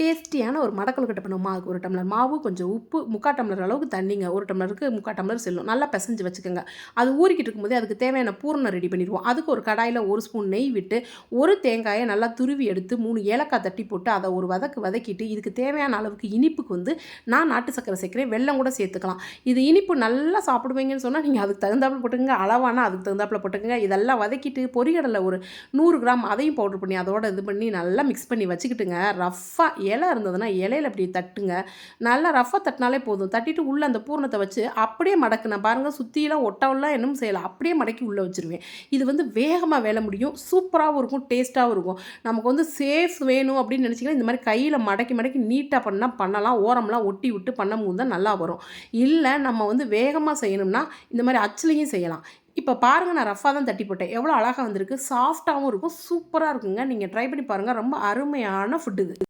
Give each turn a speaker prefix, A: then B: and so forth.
A: டேஸ்டியான ஒரு மடக்கொழுக்கட்டை பண்ணுவோமா. அதுக்கு ஒரு டம்ளர். மாவு கொஞ்சம் உப்பு முக்கால் டம்ளர் அளவுக்கு தண்ணிங்க. ஒரு டம்ளருக்கு முக்கால் டம்ளர் செல்லும். நல்லா பிசைஞ்சு வச்சுக்கோங்க. அது ஊறிக்கிட்டு இருக்கும்போது அதுக்கு தேவையான பூரணம் ரெடி பண்ணிடுவோம். அதுக்கு ஒரு கடாயில் ஒரு ஸ்பூன் நெய் விட்டு ஒரு தேங்காயை நல்லா துருவி எடுத்து மூணு ஏலக்காய் தட்டி போட்டு அதை ஒரு வதக்கு வதக்கிட்டு இதுக்கு தேவையான அளவுக்கு இனிப்புக்கு வந்து நான் நாட்டு சக்கரை சேர்க்குறேன். வெள்ளம் கூட சேர்த்துக்கலாம். இது இனிப்பு நல்லா சாப்பிடுவீங்கன்னு சொன்னால் நீங்கள் அதுக்கு தகுந்தாப்பில் போட்டுக்கங்க. அளவானா அதுக்கு தகுந்தாப்பில் போட்டுக்கோங்க. இதெல்லாம் வதக்கிட்டு பொரிகடலை ஒரு நூறு கிராம் அதையும் பவுடர் பண்ணி அதோட இது பண்ணி நல்லா மிக்ஸ் பண்ணி வச்சுக்கிட்டுங்க. ரஃப்பாக இலை இருந்ததுன்னா இலையில அப்படி தட்டுங்க. நல்லா ரஃபாக தட்டினாலே போதும். தட்டிட்டு உள்ளே அந்த பூர்ணத்தை வச்சு அப்படியே மடக்குனேன். பாருங்கள் சுற்றிலாம் ஒட்டவெல்லாம் என்னும் செய்யலாம் அப்படியே மடக்கி உள்ளே வச்சுருவேன். இது வந்து வேகமாக வேலை முடியும். சூப்பராகவும் இருக்கும் டேஸ்ட்டாகவும் இருக்கும். நமக்கு வந்து சேஃப் வேணும் அப்படின்னு நினச்சிங்கன்னா இந்த மாதிரி கையில் மடக்கி மடக்கி நீட்டாக பண்ணால் பண்ணலாம். ஓரம்லாம் ஒட்டி விட்டு பண்ணும்போது தான் நல்லா வரும். இல்லை நம்ம வந்து வேகமாக செய்யணும்னா இந்த மாதிரி அச்சுலையும் செய்யலாம். இப்போ பாருங்கள் நான் ரஃபாக தான் தட்டி போட்டேன். எவ்வளோ அழகாக வந்திருக்கு. சாஃப்டாகவும் இருக்கும். சூப்பராக இருக்குங்க. நீங்கள் ட்ரை பண்ணி பாருங்கள் ரொம்ப அருமையான ஃபுட்டு இது.